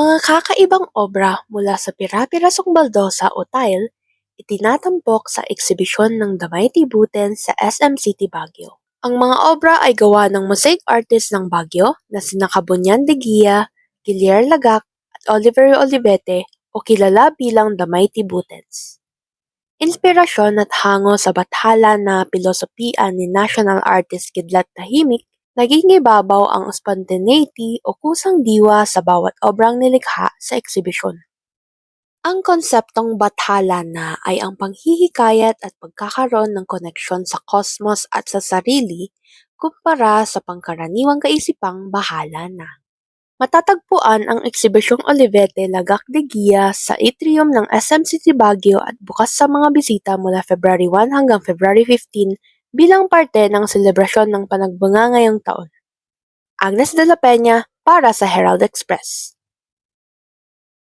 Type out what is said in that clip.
Mga kakaibang obra mula sa pira-pirasong baldosa o tile, itinatampok sa eksibisyon ng Damay Tibutin sa SM City Baguio. Ang mga obra ay gawa ng mosaic artist ng Baguio na sina Cabunyan de Guia, Guillier Lagac at Oliver Olivete o kilala bilang Damay Tibutens. Inspirasyon at hango sa bathala na pilosopiya ni national artist Kidlat Tahimik, naging ibabaw ang spontaneity o kusang diwa sa bawat obrang nilikha sa eksibisyon. Ang konseptong bathala na ay ang panghihikayat at pagkakaroon ng koneksyon sa kosmos at sa sarili kumpara sa pangkaraniwang kaisipang bahala na. Matatagpuan ang eksibisyong Olivete Lagac de Guia sa atrium ng SM City Baguio at bukas sa mga bisita mula February 1 hanggang February 15 bilang parte ng selebrasyon ng panagbunga ngayong taon. Agnes de la Peña para sa Herald Express.